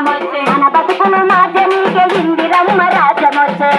రాజ్యమొచ్చే మన బతుకులు మాధ్యమికే ఇందిరమ్మ రాజ్యమొచ్చే